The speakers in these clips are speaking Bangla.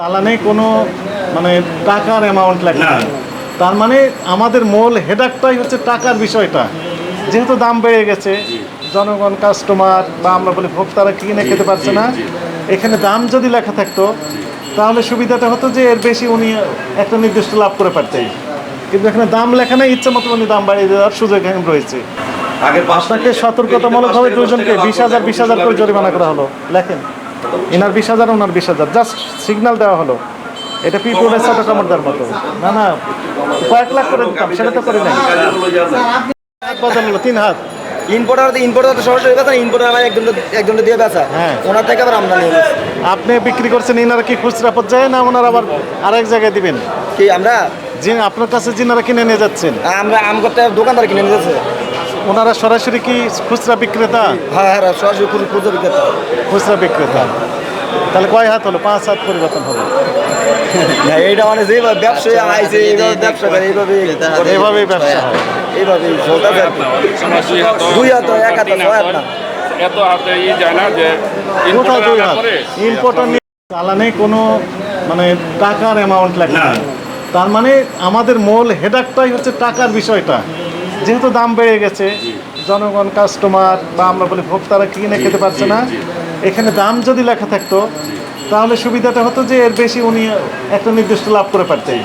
চালানে কোনো মানে টাকার অ্যামাউন্ট লেখা নেই তার মানে আমাদের মূল হেডাকটাই হচ্ছে টাকার বিষয়টা। যেহেতু দাম বেড়ে গেছে জনগণ কাস্টমার বা আমরা বলি ভোক্তারা কিনে খেতে পারছে না এখানে দাম যদি লেখা থাকতো তাহলে সুবিধাটা হতো যে এর বেশি উনি একটা নির্দিষ্ট লাভ করে পারতেন। কিন্তু এখানে দাম লেখা নেই ইচ্ছে মতো উনি দাম বাড়িয়ে দেওয়ার সুযোগ এখানে রয়েছে। আপনাকে সতর্কতামূলকভাবে দুজনকে বিশ হাজার বিশ হাজার করে জরিমানা করা হলো। লেখেন। এনার বিশ হাজার ওনার বিশ হাজার। জাস্ট সিগনাল দেওয়া হলো। এটা পি পিপুলের সাথে কামড়দার মতো। না না কয়েক লাখ করে দিতাম সেটা তো করে নাই। বদল হলো তিন হাত। ইম্পোর্টার ইম্পোর্টার তো সরাসরি বেচা ইম্পোর্টার আমার একজন একজন দিয়ে বেচা। হ্যাঁ। ওনার থেকে আবার আমদানি আপনি বিক্রি করছেন ইনারা কি খুচরা পর্যায়ে না ওনারা আবার আরেক জায়গায় দিবেন? কি আমরা? যে আপনার কাছে যিনারা কিনে নিয়ে যাচ্ছেন। আমরা আম করতে দোকানদার কিনে নিয়েছে ওনারা সরাসরি কি খুচরা বিক্রেতা? হ্যাঁ হ্যাঁ সরাসরি খুঁজে বিক্রেতা। খুচরা বিক্রেতা। তাহলে কয় হাত হলো? পাঁচ হাত পরিবর্তন হলো হ্যাঁ, এইটা মানে যেভাবে ব্যবসায়ী আইছে এইভাবে ব্যবসা করে এইভাবে এভাবেই ব্যবসা। হয়। এইভাবে চলতেছে আর দুই হাত এক হাত ছয় হাত না। এত হাতে ই যায় না যে কোথায় দুই হাত? ইম্পোর্টার চালানে কোনো মানে টাকার অ্যামাউন্ট লেখা নেই। তার মানে আমাদের মূল হেডাকটাই হচ্ছে টাকার বিষয়টা। যেহেতু দাম বেড়ে গেছে জনগণ কাস্টমার বা আমরা বলি ভোক্তারা কিনে খেতে পারছে না। এখানে দাম যদি লেখা থাকতো তাহলে সুবিধাটা হতো যে এর বেশি উনি একটা নির্দিষ্ট লাভ করে পারতেন।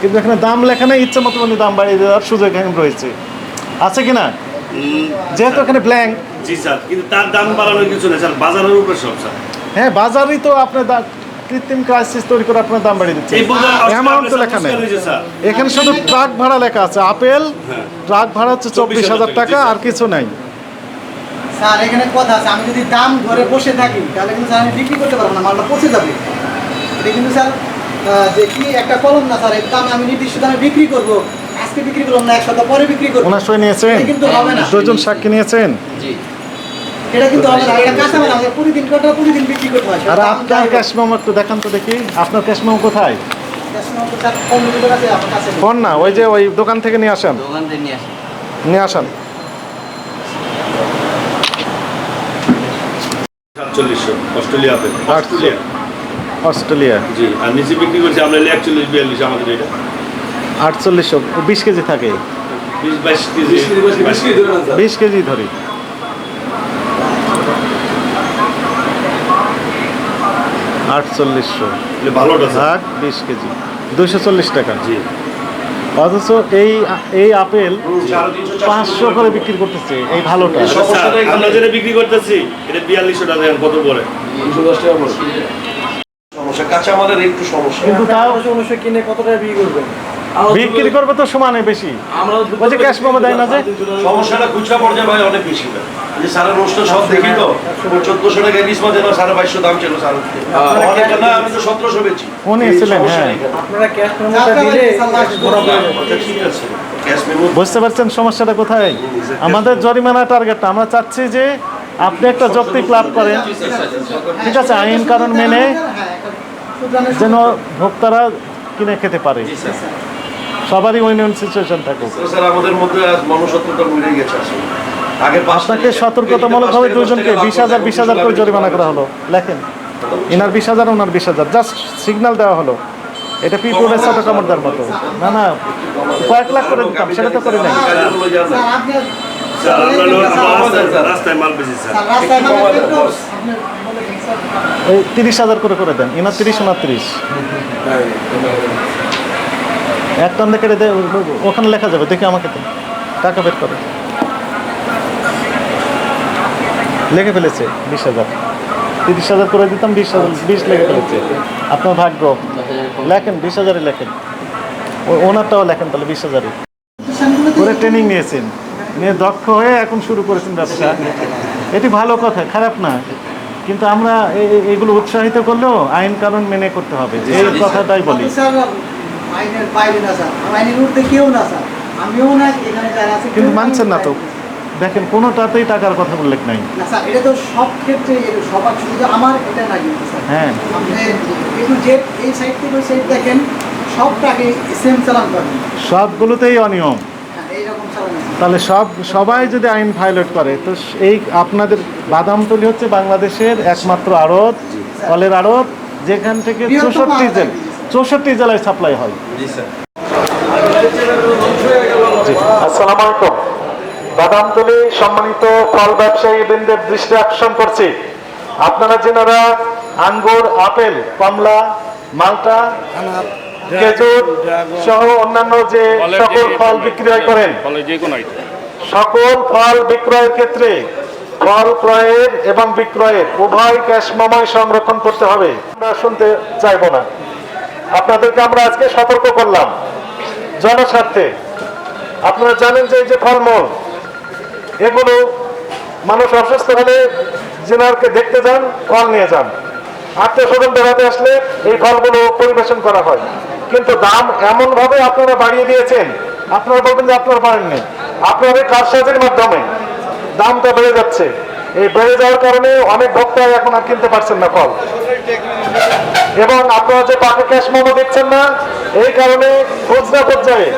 কিন্তু এখানে দাম লেখা নেই ইচ্ছে মতো উনি দাম বাড়িয়ে দেওয়ার সুযোগ এখানে রয়েছে। আছে কি না যেহেতু এখানে ব্ল্যাঙ্ক জি স্যার। কিন্তু তার দাম বাড়ানোর কিছু নেই স্যার। বাজারের উপরে সব স্যার। হ্যাঁ বাজারেই তো আপনার কৃত্রিম ক্রাইসিস তৈরি করে আপনার দাম বাড়িয়ে দিচ্ছে। অ্যামাউন্ট তো লেখা নেই। এখানে শুধু ট্রাক ভাড়া লেখা আছে। আপেল ট্রাক ভাড়া হচ্ছে চব্বিশ হাজার টাকা আর কিছু নাই। স্যার এখানে কথা আছে আমি যদি দাম ধরে বসে থাকি তাহলে কিন্তু স্যার আমি বিক্রি করতে পারব না মালটা পচে যাবে। এটা কিন্তু স্যার যে কি একটা কলম না স্যার এর দাম আমি নির্দিষ্ট দামে বিক্রি করব। আজকে বিক্রি করলাম না এক সপ্তাহ পরে বিক্রি করব। ওনার সই নিয়েছেন? কিন্তু হবে না। দুজন সাক্ষী নিয়েছেন? এটা কিন্তু হবে না এটা কাঁচা মাল আমাদের প্রতিদিন কটা প্রতিদিন বিক্রি করতে হয়। আর আপনার ক্যাশ মেমো একটু দেখান তো দেখি। আপনার ক্যাশ মেমো কোথায়? আপনার ফোন না ওই যে ওই দোকান থেকে নিয়ে আসেন। নিয়ে আসেন। সাতচল্লিশশো অস্ট্রেলিয়া আপেল অস্ট্রেলিয়া। অস্ট্রেলিয়া। জি আর নিচে বিক্রি করছি আমরা একচল্লিশ বিয়াল্লিশ আমাদের এটা। আটচল্লিশশো বিশ কেজি থাকে। বিশ বাইশ কেজি। বিশ কেজি ধরি। আটচল্লিশশো। ভালোটা স্যার বিশ কেজি। দুইশো চল্লিশ টাকা। জি। অথচ এই এই আপেল পাঁচশো করে বিক্রি করতেছে এই ভালোটা। স্যার, আমরা যেটা বিক্রি করতেছি এটা বিয়াল্লিশশো টাকা কত পরে সমস্যা কাঁচামালের একটু সমস্যা। কিন্তু তাও অবশ্যই কিনে কত টাকা বিক্রি করবেন? বিক্রি করবে তো সমানে বেশি। ওই যে ক্যাশ পাবো দেয় না যে? সমস্যাটা খুচরা পর্যায়ে ভাই অনেক বেশি। যে সারা রোস্ট সব দেখি তো। চোদ্দশো টাকা ইলিশ মাছ এবার সাড়ে বাইশশো দাম ছিল সার না আমি তো সতেরোশো বেচি। উনি ছিলেন, হ্যাঁ। আপনারা ক্যাশ। আচ্ছা, ঠিক আছে। বুঝতে পারছেন সমস্যাটা কোথায়? আমাদের জরিমানা টার্গেটটা আমরা চাচ্ছি যে আপনি একটা যৌক্তিক লাভ করেন। ঠিক আছে আইন কারণ মেনে যেন ভোক্তারা কিনে খেতে পারে। সবারই উইন উইন সিচুয়েশন থাকুক স্যার আমাদের মধ্যে আজ মনুষ্যত্বটা মরে গেছে আসলে। আগের পাঁচ আপনাকে সতর্কতামূলকভাবে দুজনকে বিশ হাজার বিশ হাজার করে জরিমানা করা হলো। লেখেন এনার বিশ হাজার ওনার বিশ হাজার। জাস্ট সিগন্যাল দেওয়া হলো। এটা পিপুলের সাথে কামড়দার মতো। না না কয়েক লাখ করে দিতাম সেটা তো করে নাই কাজগুলো জানেন। স্যার, আপনি স্যার, আমরা হলো রাস্তায়- রাস্তায় মাল বেশি স্যার। স্যার, রাস্তায় একটু স্যার। এই তিরিশ হাজার করে করে দেন। এনার তিরিশ ওনার তিরিশ। এক টান দেখে দে ওখানে লেখা যাবে দেখি আমাকে তো। টাকা বের করে। লেখে ফেলেছে বিশ হাজার। তিরিশ হাজার করে দিতাম বিশ হাজার বিশ লেখে ফেলেছে। আপনার ভাগ্য। লেখেন বিশ হাজারই লেখেন। ওনারটাও লেখেন তাহলে বিশ হাজারই। করে ট্রেনিং নিয়েছেন। নিয়ে দক্ষ হয়ে এখন শুরু করেছেন ব্যবসা। এটি ভালো কথা খারাপ না। কিন্তু আমরা এগুলো উৎসাহিত করলেও আইন কানুন মেনে করতে হবে। এই কথাটাই বলি। আইনের বাইরে না স্যার। আইনের ঊর্ধ্বে কেউ না স্যার। আমিও না এখানে যারা আছে কিন্তু মানছেন না তো? দেখেন কোনোটাতেই টাকার কথা উল্লেখ নাই। না স্যার এটা তো সব ক্ষেত্রে সবার শুধু আমার এটা না কিন্তু স্যার। হ্যাঁ। আপনি একটু যে এই সাইড থেকে ওই সাইড দেখেন সবটাকে সেম চালান পাবেন সবগুলোতেই অনিয়ম। হ্যাঁ তাহলে সব সবাই যদি আইন ভায়োলেট করে তো এই আপনাদের বাদাম বাদামতলি হচ্ছে বাংলাদেশের একমাত্র আড়ত ফলের আড়ত যেখান থেকে চৌষট্টি জেলা চৌষট্টি জেলায় সাপ্লাই হয়। জি, আসসালামু আলাইকুম। বাদামতলি সম্মানিত ফল ব্যবসায়ী বৃন্দের দৃষ্টি আকর্ষণ করছি। আপনারা যেনারা আঙ্গুর আপেল কমলা মালটা খেজুর সহ অন্যান্য যে সকল ফল বিক্রয় করেন। সকল ফল বিক্রয়ের ক্ষেত্রে ফল ক্রয়ের এবং বিক্রয়ের উভয় ক্যাশ মেমোই সংরক্ষণ করতে হবে। আমরা শুনতে চাইব না। আপনাদেরকে আমরা আজকে সতর্ক করলাম জনস্বার্থে। আপনারা জানেন যে এই যে ফলমূল, এগুলো মানুষ অসুস্থ হলে জেনারকে দেখতে যান, ফল নিয়ে যান। আত্মীয় স্বজন বেড়াতে আসলে এই ফলগুলো পরিবেশন করা হয়। কিন্তু দাম এমন ভাবে আপনারা বাড়িয়ে দিয়েছেন, আপনারা বলবেন যে আপনারা পারেননি। আপনাদের কারসাজির মাধ্যমে দামটা বেড়ে যাচ্ছে। এই বেড়ে যাওয়ার কারণে অনেক ভক্ত এখন আর কিনতে পারছেন না ফল। এবং আপনারা যে পাকা ক্যাশ মোমো দেখছেন না এই কারণে খুচরা পর্যায়ে।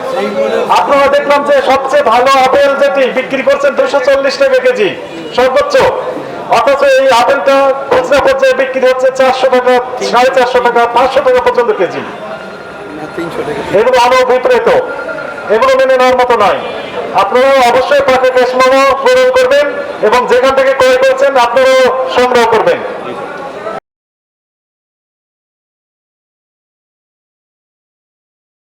আপনারা দেখলাম যে সবচেয়ে ভালো আপেল যেটি বিক্রি করছেন দুশো চল্লিশ টাকা কেজি সর্বোচ্চ। অথচ এই আপেলটা খুচরা পর্যায়ে বিক্রি হচ্ছে চারশো টাকা সাড়ে চারশো টাকা পাঁচশো টাকা পর্যন্ত কেজি। এগুলো আরও বিপরীত এগুলো মেনে নেওয়ার মতো নয়। আপনারা অবশ্যই পাখি ক্যাশ মোমো পূরণ করবেন এবং যেখান থেকে ক্রয় করছেন, আপনারাও সংগ্রহ করবেন।